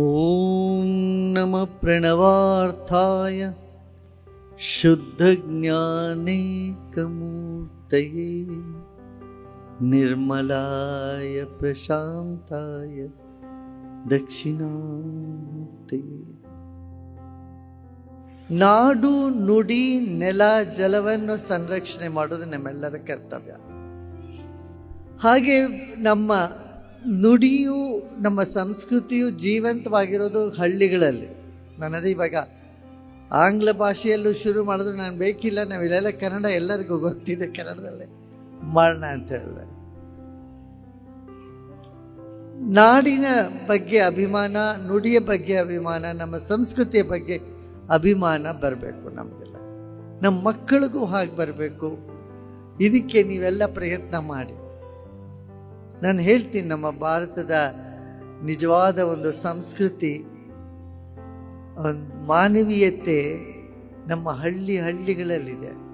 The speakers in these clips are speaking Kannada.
ॐ नमः प्रणवार्थाय शुद्धज्ञानैकमूर्तये निर्मलाय प्रशान्ताय ದಕ್ಷಿಣಾಮೂರ್ತಿಯೇ ನಾಡು ನುಡಿ ನೆಲ ಜಲವನ್ನು ಸಂರಕ್ಷಣೆ ಮಾಡೋದು ನಮ್ಮೆಲ್ಲರ ಕರ್ತವ್ಯ ಹಾಗೆ ನಮ್ಮ ನುಡಿಯು ನಮ್ಮ ಸಂಸ್ಕೃತಿಯು ಜೀವಂತವಾಗಿರೋದು ಹಳ್ಳಿಗಳಲ್ಲಿ. ನನ್ನದು ಇವಾಗ ಆಂಗ್ಲ ಭಾಷೆಯಲ್ಲೂ ಶುರು ಮಾಡಿದ್ರು, ನಾನು ಬೇಕಿಲ್ಲ, ನಾವು ಇಲ್ಲೆಲ್ಲ ಕನ್ನಡ ಎಲ್ಲರಿಗೂ ಗೊತ್ತಿದೆ, ಕನ್ನಡದಲ್ಲೇ ಮಾಡೋಣ ಅಂತ ಹೇಳಿದೆ. ನಾಡಿನ ಬಗ್ಗೆ ಅಭಿಮಾನ, ನುಡಿಯ ಬಗ್ಗೆ ಅಭಿಮಾನ, ನಮ್ಮ ಸಂಸ್ಕೃತಿಯ ಬಗ್ಗೆ ಅಭಿಮಾನ ಬರಬೇಕು ನಮಗೆಲ್ಲ. ನಮ್ಮ ಮಕ್ಕಳಿಗೂ ಹಾಗೆ ಬರಬೇಕು. ಇದಕ್ಕೆ ನೀವೆಲ್ಲ ಪ್ರಯತ್ನ ಮಾಡಿ. ನಾನು ಹೇಳ್ತೀನಿ, ನಮ್ಮ ಭಾರತದ ನಿಜವಾದ ಒಂದು ಸಂಸ್ಕೃತಿ ಒಂದು ಮಾನವೀಯತೆ ನಮ್ಮ ಹಳ್ಳಿ ಹಳ್ಳಿಗಳಲ್ಲಿದೆ.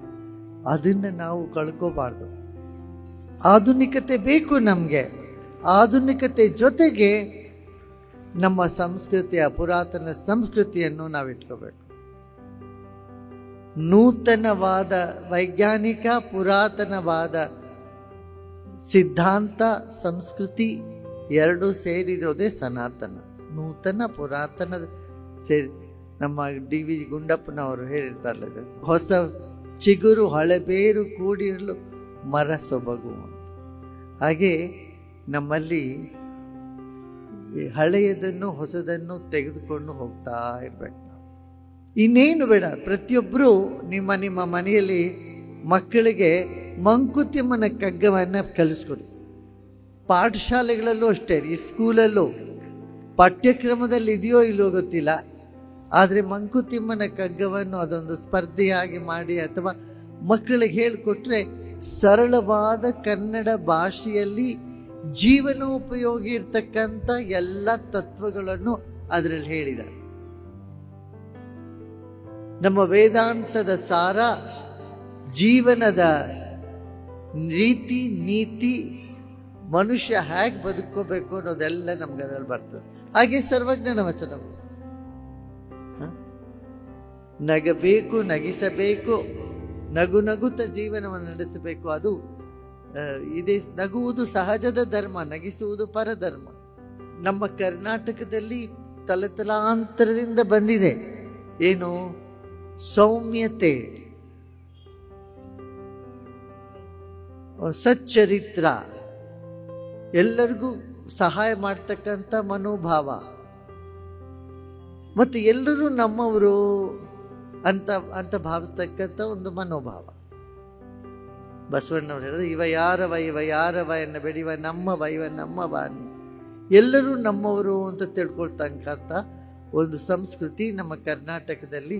ಅದನ್ನು ನಾವು ಕಳ್ಕೋಬಾರ್ದು. ಆಧುನಿಕತೆ ಬೇಕು ನಮಗೆ. ಆಧುನಿಕತೆ ಜೊತೆಗೆ ನಮ್ಮ ಸಂಸ್ಕೃತಿಯ ಪುರಾತನ ಸಂಸ್ಕೃತಿಯನ್ನು ನಾವು ಇಟ್ಕೋಬೇಕು. ನೂತನವಾದ ವೈಜ್ಞಾನಿಕ ಪುರಾತನವಾದ ಸಿದ್ಧಾಂತ, ಸಂಸ್ಕೃತಿ ಎರಡು ಸೇರಿರೋದೇ ಸನಾತನ ನೂತನ ಪುರಾತನ ಸೇರಿ, ನಮ್ಮ ಡಿ ವಿ ಗುಂಡಪ್ಪನವರು ಹೇಳಿರ್ತಾರಲ್ಲ. ಹೊಸ ಚಿಗುರು ಹಳೆಬೇರು ಕೂಡಿರಲು ಮರ ಸೊಬಗು ಅಂತ ಹಾಗೆ ನಮ್ಮಲ್ಲಿ ಹಳೆಯದನ್ನು ಹೊಸದನ್ನು ತೆಗೆದುಕೊಂಡು ಹೋಗ್ತಾ ಇರ್ಬೇಕು ಇನ್ನೇನು ಬೇಡ ಪ್ರತಿಯೊಬ್ಬರು ನಿಮ್ಮ ನಿಮ್ಮ ಮನೆಯಲ್ಲಿ ಮಕ್ಕಳಿಗೆ ಮಂಕುತಿಮ್ಮನ ಕಗ್ಗವನ್ನು ಕಲಿಸ್ಕೊಡಿ. ಪಾಠಶಾಲೆಗಳಲ್ಲೂ ಅಷ್ಟೇ, ಈ ಸ್ಕೂಲಲ್ಲೂ. ಪಠ್ಯಕ್ರಮದಲ್ಲಿ ಇದೆಯೋ ಇಲ್ಲೋ ಗೊತ್ತಿಲ್ಲ. ಆದರೆ ಮಂಕುತಿಮ್ಮನ ಕಗ್ಗವನ್ನು ಅದೊಂದು ಸ್ಪರ್ಧೆಯಾಗಿ ಮಾಡಿ ಅಥವಾ ಮಕ್ಕಳಿಗೆ ಹೇಳಿಕೊಟ್ರೆ ಸರಳವಾದ ಕನ್ನಡ ಭಾಷೆಯಲ್ಲಿ ಜೀವನೋಪಯೋಗಿ ಇರ್ತಕ್ಕಂಥ ಎಲ್ಲ ತತ್ವಗಳನ್ನು ಅದರಲ್ಲಿ ಹೇಳಿದ್ದಾರೆ. ನಮ್ಮ ವೇದಾಂತದ ಸಾರ ಜೀವನದ ರೀತಿ, ನೀತಿ, ಮನುಷ್ಯ ಹೇಗೆ ಬದುಕೋಬೇಕು ಅನ್ನೋದೆಲ್ಲ ನಮ್ಗೆ ಅದರಲ್ಲಿ ಬರ್ತದೆ. ಹಾಗೆ ಸರ್ವಜ್ಞನ ವಚನಗಳು ನಗಬೇಕು, ನಗಿಸಬೇಕು, ನಗು ನಗುತ್ತ ಜೀವನವನ್ನು ನಡೆಸಬೇಕು. ಅದು ಇದೇ ನಗುವುದು ಸಹಜದ ಧರ್ಮ, ನಗಿಸುವುದು ಪರಧರ್ಮ. ನಮ್ಮ ಕರ್ನಾಟಕದಲ್ಲಿ ತಲತಲಾಂತರದಿಂದ ಬಂದಿದೆ. ಏನು? ಸೌಮ್ಯತೆ. ಸಚ್ಚರಿತ್ರ ಎಲ್ಲರಿಗೂ ಸಹಾಯ ಮಾಡ್ತಕ್ಕಂಥ ಮನೋಭಾವ. ಮತ್ತು ಎಲ್ಲರೂ ನಮ್ಮವರು ಅಂತ ಅಂತ ಭಾವಿಸ್ತಕ್ಕಂಥ ಒಂದು ಮನೋಭಾವ. ಬಸವಣ್ಣವ್ರು ಹೇಳಿದ್ರೆ, ಇವ ಯಾರವ ಇವ ಯಾರವ ಎನ್ನ ಬೆಡಿವ ನಮ್ಮವ, ಇವ ನಮ್ಮವ ಅನ್ನಿ ಎಲ್ಲರೂ ನಮ್ಮವರು ಅಂತ ತಿಳ್ಕೊಳ್ತಕ್ಕಂಥ ಒಂದು ಸಂಸ್ಕೃತಿ ನಮ್ಮ ಕರ್ನಾಟಕದಲ್ಲಿ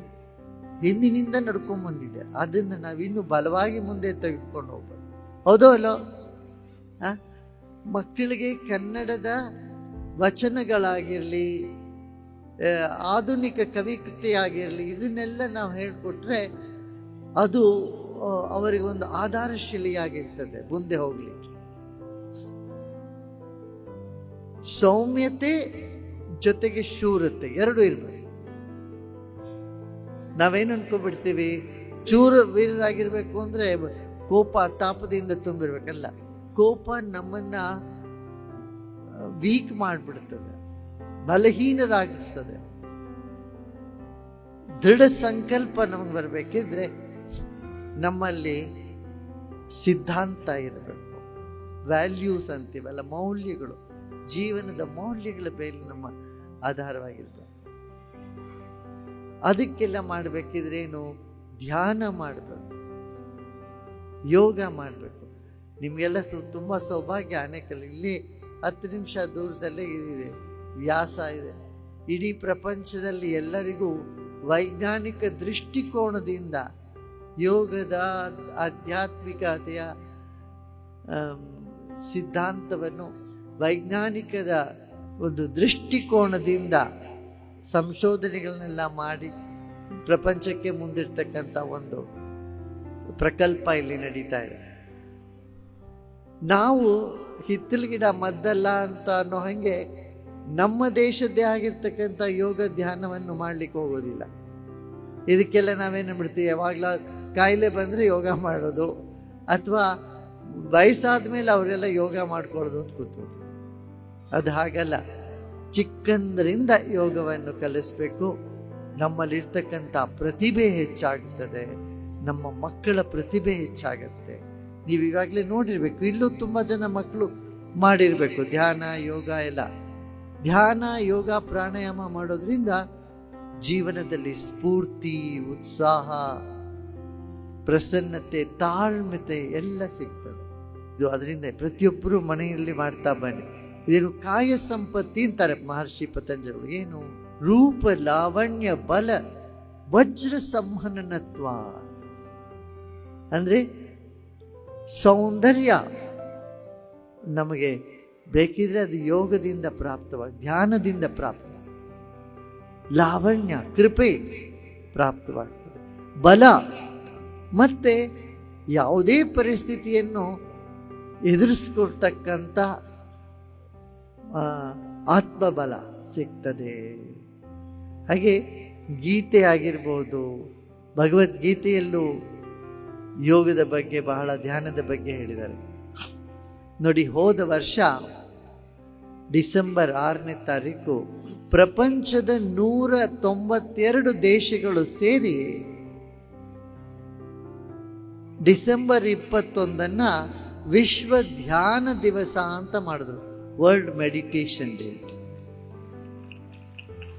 ಹಿಂದಿನಿಂದ ನಡ್ಕೊಂಡ್ ಬಂದಿದೆ. ಅದನ್ನು ನಾವಿನ್ನೂ ಬಲವಾಗಿ ಮುಂದೆ ತೆಗೆದುಕೊಂಡು ಹೋಗ್ಬೇಕು. ಹೌದೋ ಅಲ್ಲೋ ಮಕ್ಕಳಿಗೆ ಕನ್ನಡದ ವಚನಗಳಾಗಿರಲಿ ಆಧುನಿಕ ಕವಿಕೃತಿಯಾಗಿರಲಿ ಇದನ್ನೆಲ್ಲ ನಾವು ಹೇಳಿಕೊಟ್ರೆ ಅದು ಅವರಿಗೆ ಅವರಿಗೊಂದು ಆಧಾರಶಿಲೆಯಾಗಿರ್ತದೆ ಮುಂದೆ ಹೋಗಲಿ ಸೌಮ್ಯತೆ ಜೊತೆಗೆ ಶೂರತೆ, ಎರಡು ಇರಬೇಕು. ನಾವೇನು ಅನ್ಕೊಬಿಡ್ತೀವಿ? ಚೂರ ವೀರರಾಗಿರ್ಬೇಕು ಅಂದ್ರೆ ಕೋಪ ತಾಪದಿಂದ ತುಂಬಿರ್ಬೇಕಲ್ಲ, ಕೋಪ ನಮ್ಮನ್ನ ವೀಕ್ ಮಾಡಿಬಿಡ್ತದೆ, ಬಲಹೀನರಾಗಿಸ್ತದೆ. ದೃಢ ಸಂಕಲ್ಪ ನಮಗೆ ಬರಬೇಕಿದ್ರೆ ನಮ್ಮಲ್ಲಿ ಸಿದ್ಧಾಂತ ಇರಬೇಕು. ವ್ಯಾಲ್ಯೂಸ್ ಅಂತೀವಲ್ಲ, ಮೌಲ್ಯಗಳು, ಜೀವನದ ಮೌಲ್ಯಗಳ ಮೇಲೆ ನಮ್ಮ ಆಧಾರವಾಗಿರ್ಬೇಕು. ಅದಕ್ಕೆಲ್ಲ ಮಾಡಬೇಕಿದ್ರೆ ಏನು? ಧ್ಯಾನ ಮಾಡಬೇಕು. ಯೋಗ ಮಾಡಬೇಕು. ನಿಮಗೆಲ್ಲ ಸು, ತುಂಬ ಸೌಭಾಗ್ಯ ಅನೇಕಲ್ಲ ಇಲ್ಲಿ ಹತ್ತು ನಿಮಿಷ ದೂರದಲ್ಲೇ ಇದಿದೆ. ವ್ಯಾಸ ಇದೆ. ಇಡೀ ಪ್ರಪಂಚದಲ್ಲಿ ಎಲ್ಲರಿಗೂ ವೈಜ್ಞಾನಿಕ ದೃಷ್ಟಿಕೋನದಿಂದ ಯೋಗದ ಆಧ್ಯಾತ್ಮಿಕತೆಯ ಸಿದ್ಧಾಂತವನ್ನು ವೈಜ್ಞಾನಿಕದ ಒಂದು ದೃಷ್ಟಿಕೋನದಿಂದ ಸಂಶೋಧನೆಗಳನ್ನೆಲ್ಲ ಮಾಡಿ ಪ್ರಪಂಚಕ್ಕೆ ಮುಂದಿರ್ತಕ್ಕಂಥ ಒಂದು ಪ್ರಕಲ್ಪ ಇಲ್ಲಿ ನಡೀತಾ ಇದೆ. ನಾವು ಹಿತ್ತಲ ಗಿಡ, ಮದ್ದಲ್ಲ ಅಂತ ಅನ್ನೋ ಹಾಗೆ ನಮ್ಮ ದೇಶದ್ದೇ ಆಗಿರ್ತಕ್ಕಂಥ ಯೋಗ ಧ್ಯಾನವನ್ನು ಮಾಡ್ಲಿಕ್ಕೆ ಹೋಗೋದಿಲ್ಲ. ಇದಕ್ಕೆಲ್ಲ ನಾವೇನು ಬಿಡ್ತೀವಿ ಯಾವಾಗಲ ಕಾಯಿಲೆ ಬಂದರೆ ಯೋಗ ಮಾಡೋದು ಅಥವಾ ವಯಸ್ಸಾದ ಮೇಲೆ ಅವರೆಲ್ಲ ಯೋಗ ಮಾಡ್ಕೊಳ್ಳೋದು ಅಂತ ಕೂತೋದು ಅದು ಹಾಗಲ್ಲ. ಚಿಕ್ಕಂದ್ರಿಂದ ಯೋಗವನ್ನು ಕಲಿಸ್ಬೇಕು. ನಮ್ಮಲ್ಲಿರ್ತಕ್ಕಂಥ ಪ್ರತಿಭೆ ಹೆಚ್ಚಾಗ್ತದೆ. ನಮ್ಮ ಮಕ್ಕಳ ಪ್ರತಿಭೆ ಹೆಚ್ಚಾಗತ್ತೆ. ನೀವು ಈಗಾಗಲೇ ನೋಡಿರ್ಬೇಕು, ಇಲ್ಲೂ ತುಂಬ ಜನ ಮಕ್ಕಳು ಮಾಡಿರಬೇಕು, ಧ್ಯಾನ, ಯೋಗ ಎಲ್ಲ. ಧ್ಯಾನ, ಯೋಗ, ಪ್ರಾಣಾಯಾಮ ಮಾಡೋದ್ರಿಂದ ಜೀವನದಲ್ಲಿ ಸ್ಫೂರ್ತಿ, ಉತ್ಸಾಹ, ಪ್ರಸನ್ನತೆ, ತಾಳ್ಮೆತೆ ಎಲ್ಲ ಸಿಗ್ತದೆ. ಇದು ಅದರಿಂದ ಪ್ರತಿಯೊಬ್ಬರು ಮನೆಯಲ್ಲಿ ಮಾಡ್ತಾ ಬನ್ನಿ. ಇದೇನು ಕಾಯ ಸಂಪತ್ತಿ ಅಂತಾರೆ ಮಹರ್ಷಿ ಪತಂಜಲಿ ಏನು? ರೂಪ, ಲಾವಣ್ಯ, ಬಲ, ವಜ್ರ ಸಂಹನನತ್ವ. ಅಂದ್ರೆ ಸೌಂದರ್ಯ ನಮಗೆ ಬೇಕಿದ್ರೆ ಅದು ಯೋಗದಿಂದ ಪ್ರಾಪ್ತವಾಗಿ ಧ್ಯಾನದಿಂದ ಪ್ರಾಪ್ತ ಲಾವಣ್ಯ, ಕೃಪೆ ಪ್ರಾಪ್ತವಾಗ್ತದೆ. ಬಲ ಮತ್ತೆ ಯಾವುದೇ ಪರಿಸ್ಥಿತಿಯನ್ನು ಎದುರಿಸ್ಕೊಳ್ತಕ್ಕಂಥ ಆತ್ಮಬಲ ಸಿಗ್ತದೆ. ಹಾಗೆ ಗೀತೆ ಆಗಿರ್ಬೋದು, ಭಗವದ್ಗೀತೆಯಲ್ಲೂ ಯೋಗದ ಬಗ್ಗೆ ಬಹಳ ಧ್ಯಾನದ ಬಗ್ಗೆ ಹೇಳಿದ್ದಾರೆ. ನೋಡಿ, ಹೋದ ವರ್ಷ ಡಿಸೆಂಬರ್ ಆರನೇ ತಾರೀಕು ಪ್ರಪಂಚದ ನೂರ ತೊಂಬತ್ತೆರಡು ದೇಶಗಳು ಸೇರಿ ಡಿಸೆಂಬರ್ ಇಪ್ಪತ್ತೊಂದನ್ನ ವಿಶ್ವ ಧ್ಯಾನ ದಿವಸ ಅಂತ ಮಾಡಿದ್ರು. ವರ್ಲ್ಡ್ ಮೆಡಿಟೇಷನ್ ಡೇ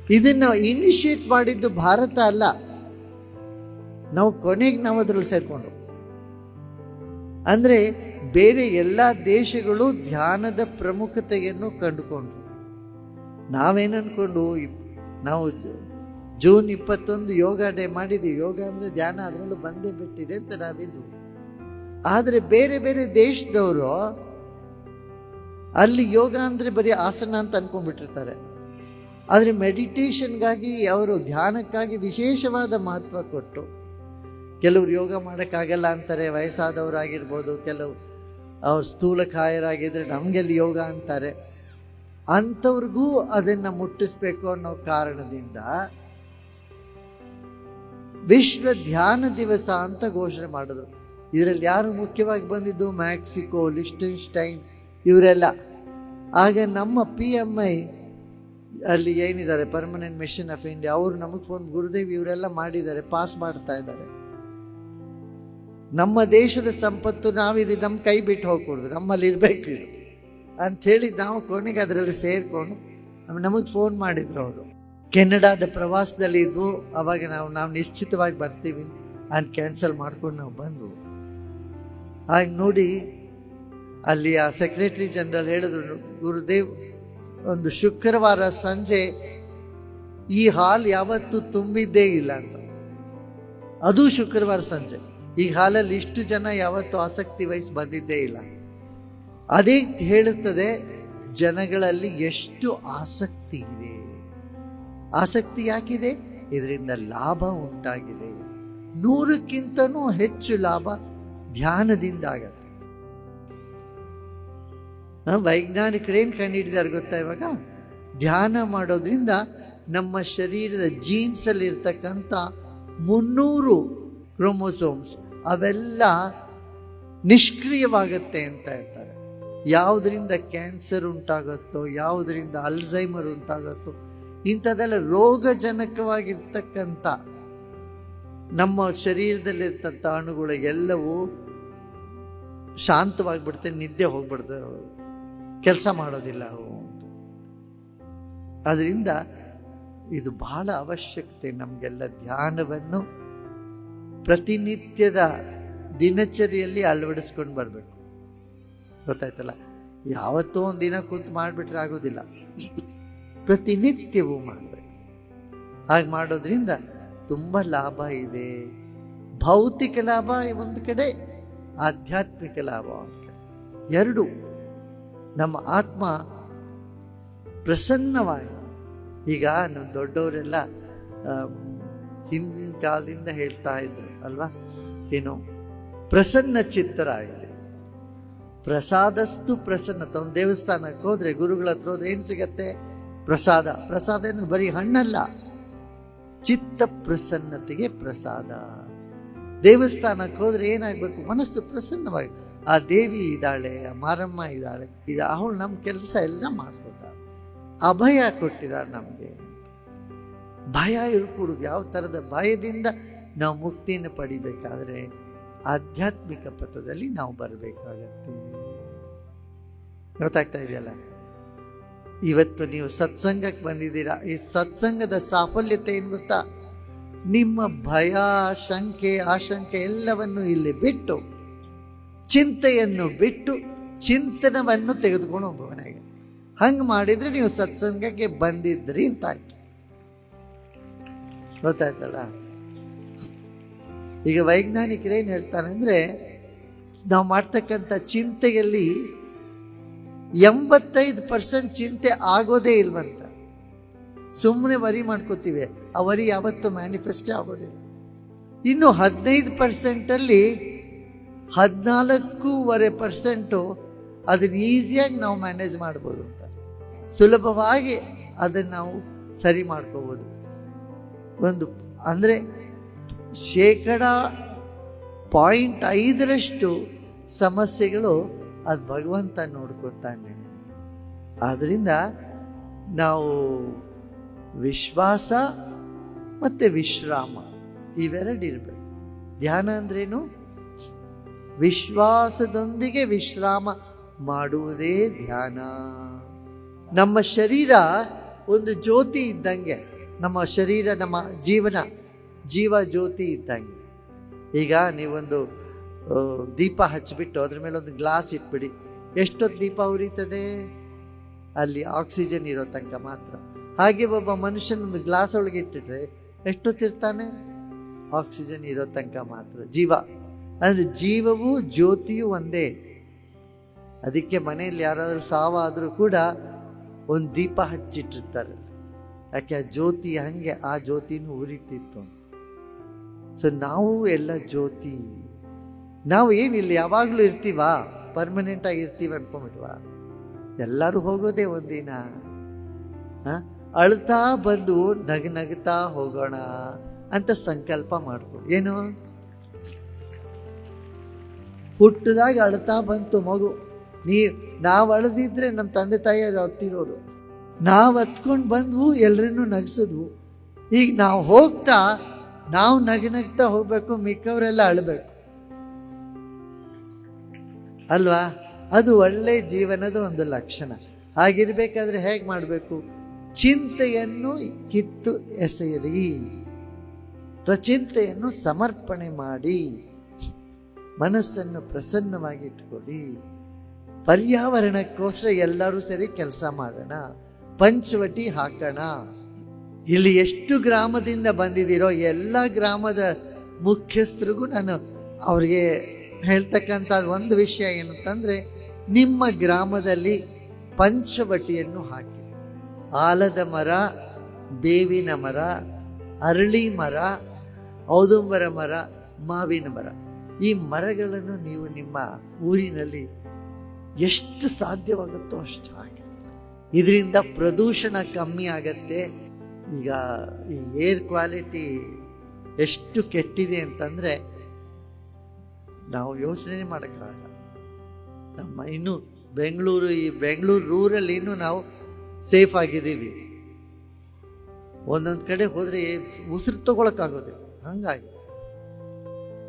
ಇದನ್ನ ಇನಿಷಿಯೇಟ್ ಮಾಡಿದ್ದು ಭಾರತ ಅಲ್ಲ. ನಾವು ಕೊನೆಗೆ ನಾವು ಅದ್ರಲ್ಲಿ ಸೇರ್ಕೊಂಡು ಅಂದ್ರೆ ಬೇರೆ ಎಲ್ಲ ದೇಶಗಳು ಧ್ಯಾನದ ಪ್ರಮುಖತೆಯನ್ನು ಕಂಡುಕೊಂಡ್ರು. ನಾವೇನು ಅಂದ್ಕೊಂಡು ನಾವು ಜೂನ್ ಇಪ್ಪತ್ತೊಂದು ಯೋಗ ಡೇ ಮಾಡಿದ್ದೀವಿ ಯೋಗ ಅಂದರೆ ಧ್ಯಾನ ಅದರಲ್ಲೂ ಬಂದೇ ಬಿಟ್ಟಿದೆ ಅಂತ ನಾವಿದ್ದು ಆದರೆ ಬೇರೆ ಬೇರೆ ದೇಶದವರು ಅಲ್ಲಿ ಯೋಗ ಅಂದರೆ ಬರೀ ಆಸನ ಅಂತ ಅಂದ್ಕೊಂಡ್ಬಿಟ್ಟಿರ್ತಾರೆ ಆದರೆ ಮೆಡಿಟೇಷನ್ಗಾಗಿ ಅವರು ಧ್ಯಾನಕ್ಕಾಗಿ ವಿಶೇಷವಾದ ಮಹತ್ವ ಕೊಟ್ಟು ಕೆಲವ್ರು ಯೋಗ ಮಾಡೋಕ್ಕಾಗಲ್ಲ ಅಂತಾರೆ, ವಯಸ್ಸಾದವರಾಗಿರ್ಬೋದು, ಕೆಲವು ಅವ್ರು ಸ್ಥೂಲಕಾಯರಾಗಿದ್ದರೆ ನಮಗೆಲ್ಲಿ ಯೋಗ ಅಂತಾರೆ. ಅಂಥವ್ರಿಗೂ ಅದನ್ನು ಮುಟ್ಟಿಸ್ಬೇಕು ಅನ್ನೋ ಕಾರಣದಿಂದ ವಿಶ್ವ ಧ್ಯಾನ ದಿವಸ ಅಂತ ಘೋಷಣೆ ಮಾಡಿದ್ರು. ಇದರಲ್ಲಿ ಯಾರು ಮುಖ್ಯವಾಗಿ ಬಂದಿದ್ದು? ಮ್ಯಾಕ್ಸಿಕೋ, ಲಿಸ್ಟನ್ಸ್ಟೈನ್ ಇವರೆಲ್ಲ. ಆಗ ನಮ್ಮ ಪಿ ಎಂ ಐ ಅಲ್ಲಿ ಏನಿದ್ದಾರೆ? ಪರ್ಮನೆಂಟ್ ಮಿಷನ್ ಆಫ್ ಇಂಡಿಯಾ, ಅವರು ನಮಗೆ ಫೋನ್, ಗುರುದೇವ್ ಇವರೆಲ್ಲ ಮಾಡಿದ್ದಾರೆ, ಪಾಸ್ ಮಾಡ್ತಾ ಇದ್ದಾರೆ. ನಮ್ಮ ದೇಶದ ಸಂಪತ್ತು ನಾವಿದು ನಮ್ಮ ಕೈ ಬಿಟ್ಟು ಹೋಗ್ಕೊಡ್ದು ನಮ್ಮಲ್ಲಿ ಇರಬೇಕು ಇದು. ಅಂಥೇಳಿ ನಾವು ಕೊನೆಗೆ ಅದರಲ್ಲಿ ಸೇರಿಕೊಂಡು ನಮಗೆ ಫೋನ್ ಮಾಡಿದ್ರು ಅವರು. ಕೆನಡಾದ ಪ್ರವಾಸದಲ್ಲಿ ಇದ್ವು ಅವಾಗ ನಾವು ನಾವು ನಿಶ್ಚಿತವಾಗಿ ಬರ್ತೀವಿ ಅಂತ ಕ್ಯಾನ್ಸಲ್ ಮಾಡ್ಕೊಂಡು ನಾವು ಬಂದ್ವು. ಆಗ ನೋಡಿ ಅಲ್ಲಿ ಆ ಸೆಕ್ರೆಟರಿ ಜನರಲ್ ಹೇಳಿದ್ರು, ಗುರುದೇವ್, ಒಂದು ಶುಕ್ರವಾರ ಸಂಜೆ ಈ ಹಾಲ್ ಯಾವತ್ತೂ ತುಂಬಿದ್ದೇ ಇಲ್ಲ ಅಂತ. ಅದು ಶುಕ್ರವಾರ ಸಂಜೆ. ಈ ಹಾಲಲ್ಲಿ ಇಷ್ಟು ಜನ ಯಾವತ್ತೂ ಆಸಕ್ತಿ ವಹಿಸಿ ಬಂದಿದ್ದೇ ಇಲ್ಲ. ಅದೇ ಹೇಳುತ್ತದೆ, ಜನಗಳಲ್ಲಿ ಎಷ್ಟು ಆಸಕ್ತಿ ಇದೆ. ಆಸಕ್ತಿ ಯಾಕಿದೆ? ಇದರಿಂದ ಲಾಭ ಉಂಟಾಗಿದೆ. ನೂರಕ್ಕಿಂತನೂ ಹೆಚ್ಚು ಲಾಭ ಧ್ಯಾನದಿಂದ ಆಗತ್ತೆ. ವೈಜ್ಞಾನಿಕರೇನು ಕಂಡುಹಿಡಿದಾರೆ ಗೊತ್ತಾ ಇವಾಗ? ಧ್ಯಾನ ಮಾಡೋದ್ರಿಂದ ನಮ್ಮ ಶರೀರದ ಜೀನ್ಸಲ್ಲಿರ್ತಕ್ಕಂಥ ಮುನ್ನೂರು ಕ್ರೋಮೋಸೋಮ್ಸ್ ಅವೆಲ್ಲ ನಿಷ್ಕ್ರಿಯವಾಗತ್ತೆ ಅಂತ ಹೇಳ್ತಾರೆ. ಯಾವುದರಿಂದ ಕ್ಯಾನ್ಸರ್ ಉಂಟಾಗತ್ತೋ, ಯಾವುದರಿಂದ ಅಲ್ಝೈಮರ್ ಉಂಟಾಗತ್ತೋ, ಇಂಥದ್ದೆಲ್ಲ ರೋಗಜನಕವಾಗಿರ್ತಕ್ಕಂಥ ನಮ್ಮ ಶರೀರದಲ್ಲಿರ್ತಕ್ಕಂಥ ಅಣುಗಳು ಎಲ್ಲವೂ ಶಾಂತವಾಗಿಬಿಡುತ್ತೆ, ನಿದ್ದೆ ಹೋಗ್ಬಿಡ್ತವೆ ಕೆಲಸ ಮಾಡೋದಿಲ್ಲ ಅವು ಅದರಿಂದ ಇದು ಬಹಳ ಅವಶ್ಯಕತೆ ನಮಗೆಲ್ಲ ಧ್ಯಾನವನ್ನು ಪ್ರತಿನಿತ್ಯದ ದಿನಚರಿಯಲ್ಲಿ ಅಳವಡಿಸ್ಕೊಂಡು ಬರಬೇಕು. ಗೊತ್ತಾಯ್ತಲ್ಲ? ಯಾವತ್ತೋ ಒಂದು ದಿನ ಕೂತು ಮಾಡಿಬಿಟ್ರೆ ಆಗೋದಿಲ್ಲ. ಪ್ರತಿನಿತ್ಯವೂ ಮಾಡಬೇಕು. ಹಾಗೆ ಮಾಡೋದ್ರಿಂದ ತುಂಬ ಲಾಭ ಇದೆ. ಭೌತಿಕ ಲಾಭ ಒಂದು ಕಡೆ, ಆಧ್ಯಾತ್ಮಿಕ ಲಾಭ ಒಂದು ಎರಡು, ನಮ್ಮ ಆತ್ಮ ಪ್ರಸನ್ನವಾಗಿ, ಈಗ ನಮ್ಮ ದೊಡ್ಡವರೆಲ್ಲ ಹಿಂದಿನ ಕಾಲದಿಂದ ಹೇಳ್ತಾ ಇದ್ರು. ಅಲ್ವಾ? ಏನು ಪ್ರಸನ್ನ ಚಿತ್ತರಾಗಿದೆ. ಪ್ರಸಾದಷ್ಟು ಪ್ರಸನ್ನತ ಒಂದು ದೇವಸ್ಥಾನಕ್ಕೆ ಹೋದ್ರೆ, ಗುರುಗಳ ಹತ್ರ ಹೋದ್ರೆ ಏನು ಸಿಗತ್ತೆ? ಪ್ರಸಾದ. ಪ್ರಸಾದ ಅಂದ್ರೆ ಬರೀ ಹಣ್ಣಲ್ಲ. ಚಿತ್ತ ಪ್ರಸನ್ನತೆಗೆ ಪ್ರಸಾದ. ದೇವಸ್ಥಾನಕ್ಕೆ ಹೋದ್ರೆ ಏನಾಗಬೇಕು? ಮನಸ್ಸು ಪ್ರಸನ್ನವಾಗಿ ಆ ದೇವಿ ಇದ್ದಾಳೆ, ಆ ಮಾರಮ್ಮ ಇದ್ದಾಳೆ ಇದು ಅವಳು ನಮ್ಮ ಕೆಲಸ ಎಲ್ಲ ಮಾಡ್ಕೊತಾಳೆ ಅಭಯ ಕೊಟ್ಟಿದ್ದಾಳೆ ನಮಗೆ. ಭಯ ಇಳ್ಕೊಡುದು ಯಾವ ಥರದ ಭಯದಿಂದ ನಾವು ಮುಕ್ತಿಯನ್ನು ಪಡಿಬೇಕಾದ್ರೆ ಆಧ್ಯಾತ್ಮಿಕ ಪಥದಲ್ಲಿ ನಾವು ಬರಬೇಕಾಗತ್ತೆ. ಗೊತ್ತಾಗ್ತಾ ಇದೆಯಲ್ಲ? ಇವತ್ತು ನೀವು ಸತ್ಸಂಗಕ್ಕೆ ಬಂದಿದ್ದೀರಾ? ಈ ಸತ್ಸಂಗದ ಸಾಫಲ್ಯತೆ ಏನು ಗೊತ್ತಾ ನಿಮ್ಮ ಭಯ, ಶಂಕೆ, ಆಶಂಕೆ ಎಲ್ಲವನ್ನು ಇಲ್ಲಿ ಬಿಟ್ಟು, ಚಿಂತೆಯನ್ನು ಬಿಟ್ಟು, ಚಿಂತನವನ್ನು ತೆಗೆದುಕೊಂಡು ಮನೆಗೆ ಹಂಗೆ ಮಾಡಿದ್ರೆ ನೀವು ಸತ್ಸಂಗಕ್ಕೆ ಬಂದಿದ್ರಿ ಅಂತ ಆಯ್ತು. ಗೊತ್ತಾಯ್ತಲ್ಲ? ಈಗ ವೈಜ್ಞಾನಿಕರೇನು ಹೇಳ್ತಾರೆ ಅಂದರೆ, ನಾವು ಮಾಡ್ತಕ್ಕಂಥ ಚಿಂತೆಯಲ್ಲಿ ಎಂಬತ್ತೈದು ಪರ್ಸೆಂಟ್ ಚಿಂತೆ ಆಗೋದೇ ಇಲ್ವಂತ. ಸುಮ್ಮನೆ ವರಿ ಮಾಡ್ಕೋತೀವಿ. ಆ ವರಿ ಯಾವತ್ತೂ ಮ್ಯಾನಿಫೆಸ್ಟೇ ಆಗೋದಿಲ್ಲ. ಇನ್ನು ಹದಿನೈದು ಪರ್ಸೆಂಟಲ್ಲಿ ಹದಿನಾಲ್ಕೂವರೆ ಪರ್ಸೆಂಟು ಅದನ್ನ ಈಸಿಯಾಗಿ ನಾವು ಮ್ಯಾನೇಜ್ ಮಾಡ್ಬೋದು ಅಂತ. ಸುಲಭವಾಗಿ ಅದನ್ನು ನಾವು ಸರಿ ಮಾಡ್ಕೋಬೋದು. ಒಂದು, ಅಂದರೆ ಶೇಕಡ ಪಾಯಿಂಟ್ ಐದರಷ್ಟು ಸಮಸ್ಯೆಗಳು ಅದು ಭಗವಂತ ನೋಡ್ಕೊತಾನೆ ಆದ್ದರಿಂದ ನಾವು ವಿಶ್ವಾಸ ಮತ್ತು ವಿಶ್ರಾಮ ಇವೆರಡು ಇರಬೇಕು. ಧ್ಯಾನ ಅಂದ್ರೇನು? ವಿಶ್ವಾಸದೊಂದಿಗೆ ವಿಶ್ರಾಮ ಮಾಡುವುದೇ ಧ್ಯಾನ. ನಮ್ಮ ಶರೀರ ಒಂದು ಜ್ಯೋತಿ ಇದ್ದಂಗೆ, ನಮ್ಮ ಶರೀರ, ನಮ್ಮ ಜೀವನ ಜೀವ ಜ್ಯೋತಿ ಇದ್ದಂಗೆ. ಈಗ ನೀವೊಂದು ದೀಪ ಹಚ್ಚಿಬಿಟ್ಟು ಅದ್ರ ಮೇಲೆ ಒಂದು ಗ್ಲಾಸ್ ಇಟ್ಬಿಡಿ. ಎಷ್ಟೊತ್ತು ದೀಪ ಉರಿತದೆ? ಅಲ್ಲಿ ಆಕ್ಸಿಜನ್ ಇರೋ ತನಕ ಮಾತ್ರ. ಹಾಗೆ ಒಬ್ಬ ಮನುಷ್ಯನ ಒಂದು ಗ್ಲಾಸ್ ಒಳಗೆ ಇಟ್ಟಿಟ್ರೆ ಎಷ್ಟೊತ್ತಿರ್ತಾನೆ ಆಕ್ಸಿಜನ್ ಇರೋ ತನಕ ಮಾತ್ರ. ಜೀವ. ಅಂದರೆ ಜೀವವು ಜ್ಯೋತಿಯು ಒಂದೇ. ಅದಕ್ಕೆ ಮನೆಯಲ್ಲಿ ಯಾರಾದರೂ ಸಾವಾದರೂ ಕೂಡ ಒಂದು ದೀಪ ಹಚ್ಚಿಟ್ಟಿರ್ತಾರೆ. ಯಾಕೆ? ಆ ಜ್ಯೋತಿ ಹಂಗೆ, ಆ ಜ್ಯೋತಿನೂ ಉರಿತಿತ್ತು. ಸೊ ನಾವು ಎಲ್ಲ ಜ್ಯೋತಿ. ನಾವು ಏನಿಲ್ಲ, ಯಾವಾಗಲೂ ಇರ್ತೀವ? ಪರ್ಮನೆಂಟ್ ಆಗಿ ಇರ್ತೀವಿ ಅನ್ಕೊಂಬಿಟ್ವಾ ಎಲ್ಲರೂ ಹೋಗೋದೇ ಒಂದಿನ? ಅಳ್ತಾ ಬಂದು ನಗ ನಗ್ತಾ ಹೋಗೋಣ ಅಂತ ಸಂಕಲ್ಪ ಮಾಡ್ಕೊ ಏನು? ಹುಟ್ಟಿದಾಗ ಅಳ್ತಾ ಬಂತು ಮಗು. ನೀ, ನಾವು ಅಳದಿದ್ರೆ ನಮ್ಮ ತಂದೆ ತಾಯಿಯರು ಅಳ್ತಿರೋರು. ನಾವು ಹತ್ಕೊಂಡು ಬಂದ್ವು, ಎಲ್ರನ್ನೂ ನಗಿಸಿದ್ವು. ಈಗ ನಾವು ಹೋಗ್ತಾ ನಾವು ನಗ ನಗ್ತಾ ಹೋಗ್ಬೇಕು, ಮಿಕ್ಕವರೆಲ್ಲ ಅಳಬೇಕು. ಅಲ್ವಾ? ಅದು ಒಳ್ಳೆ ಜೀವನದ ಒಂದು ಲಕ್ಷಣ. ಹಾಗಿರ್ಬೇಕಾದ್ರೆ ಹೇಗೆ ಮಾಡಬೇಕು? ಚಿಂತೆಯನ್ನು ಕಿತ್ತು ಎಸೆಯಿರಿ. ಚಿಂತೆಯನ್ನು ಸಮರ್ಪಣೆ ಮಾಡಿ. ಮನಸ್ಸನ್ನು ಪ್ರಸನ್ನವಾಗಿ ಇಟ್ಕೊಳ್ಳಿ. ಪರ್ಯಾವರಣಕ್ಕೋಸ್ಕರ ಎಲ್ಲರೂ ಸರಿ ಕೆಲಸ ಮಾಡೋಣ. ಪಂಚವಟಿ ಹಾಕೋಣ. ಇಲ್ಲಿ ಎಷ್ಟು ಗ್ರಾಮದಿಂದ ಬಂದಿದ್ದೀರೋ ಎಲ್ಲ ಗ್ರಾಮದ ಮುಖ್ಯಸ್ಥರಿಗೂ ನಾನು ಅವ್ರಿಗೆ ಹೇಳ್ತಕ್ಕಂಥ ಒಂದು ವಿಷಯ ಏನಂತಂದರೆ, ನಿಮ್ಮ ಗ್ರಾಮದಲ್ಲಿ ಪಂಚವಟಿಯನ್ನು ಹಾಕಿ ಆಲದ ಮರ, ಬೇವಿನ ಮರ, ಅರಳಿ ಮರ, ಔದುಂಬರ ಮರ, ಮಾವಿನ ಮರ. ಈ ಮರಗಳನ್ನು ನೀವು ನಿಮ್ಮ ಊರಿನಲ್ಲಿ ಎಷ್ಟು ಸಾಧ್ಯವಾಗುತ್ತೋ ಅಷ್ಟು ಹಾಕಿ. ಇದರಿಂದ ಪ್ರದೂಷಣ ಕಮ್ಮಿ ಆಗತ್ತೆ. ಈಗ ಈ ಏರ್ ಕ್ವಾಲಿಟಿ ಎಷ್ಟು ಕೆಟ್ಟಿದೆ ಅಂತಂದರೆ ನಾವು ಯೋಚನೆ ಮಾಡೋಕ್ಕಾಗಲ್ಲ. ನಮ್ಮ ಇನ್ನು ಬೆಂಗಳೂರು, ಈ ಬೆಂಗಳೂರು ರೂರಲ್ಲಿ ಇನ್ನೂ ನಾವು ಸೇಫ್ ಆಗಿದ್ದೀವಿ. ಒಂದೊಂದು ಕಡೆ ಹೋದರೆ ಉಸಿರು ತಗೊಳಕ್ಕಾಗೋದಿಲ್ಲ. ಹಂಗಾಗಿ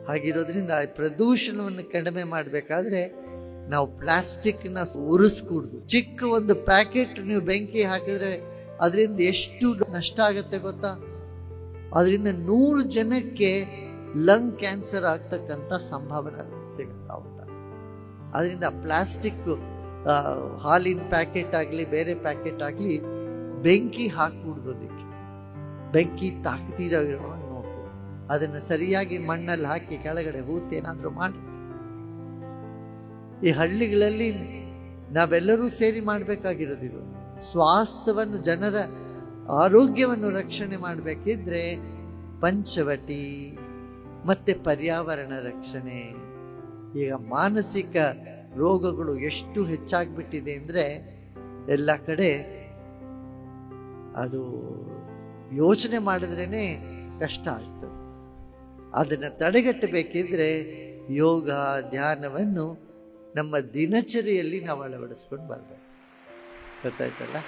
ಹಾಗಿರೋದ್ರಿಂದ ಪ್ರದೂಷಣವನ್ನು ಕಡಿಮೆ ಮಾಡಬೇಕಾದ್ರೆ ನಾವು ಪ್ಲಾಸ್ಟಿಕ್ನ ಉರಿಸ್ಕೂಡ್ದು. ಚಿಕ್ಕ ಒಂದು ಪ್ಯಾಕೆಟ್ ನೀವು ಬೆಂಕಿ ಹಾಕಿದ್ರೆ ಅದರಿಂದ ಎಷ್ಟು ನಷ್ಟ ಆಗುತ್ತೆ ಗೊತ್ತಾ? ಅದರಿಂದ ನೂರು ಜನಕ್ಕೆ ಲಂಗ್ ಕ್ಯಾನ್ಸರ್ ಆಗ್ತಕ್ಕಂಥ ಸಂಭಾವನೆ ಸಿಗುತ್ತಾ ಉಂಟ. ಅದರಿಂದ ಪ್ಲಾಸ್ಟಿಕ್ ಹಾಲಿನ ಪ್ಯಾಕೆಟ್ ಆಗಲಿ, ಬೇರೆ ಪ್ಯಾಕೆಟ್ ಆಗಲಿ ಬೆಂಕಿ ಅದಕ್ಕೆ. ಬೆಂಕಿ ತಾಕದಿರೋ ನೋಡ್ಕೊ. ಅದನ್ನು ಸರಿಯಾಗಿ ಮಣ್ಣಲ್ಲಿ ಹಾಕಿ ಕೆಳಗಡೆ ಹೂತೇನಾದರೂ ಮಾಡಿ. ಈ ಹಳ್ಳಿಗಳಲ್ಲಿ ನಾವೆಲ್ಲರೂ ಸೇರಿ ಮಾಡಬೇಕಾಗಿರೋದು ಸ್ವಾಸ್ಥ್ಯವನ್ನು, ಜನರ ಆರೋಗ್ಯವನ್ನು ರಕ್ಷಣೆ ಮಾಡಬೇಕಿದ್ರೆ ಪಂಚವಟಿ, ಮತ್ತೆ ಪರ್ಯಾವರಣ ರಕ್ಷಣೆ. ಈಗ ಮಾನಸಿಕ ರೋಗಗಳು ಎಷ್ಟು ಹೆಚ್ಚಾಗ್ಬಿಟ್ಟಿದೆ ಅಂದರೆ ಎಲ್ಲ ಕಡೆ ಅದು ಯೋಚನೆ ಮಾಡಿದ್ರೇ ಕಷ್ಟ ಆಗ್ತದೆ. ಅದನ್ನು ತಡೆಗಟ್ಟಬೇಕಿದ್ರೆ ಯೋಗ, ಧ್ಯಾನವನ್ನು ನಮ್ಮ ದಿನಚರಿಯಲ್ಲಿ ನಾವು ಅಳವಡಿಸ್ಕೊಂಡು ಬರಬೇಕು. ಗೊತ್ತಾಯ್ತಲ್ಲ?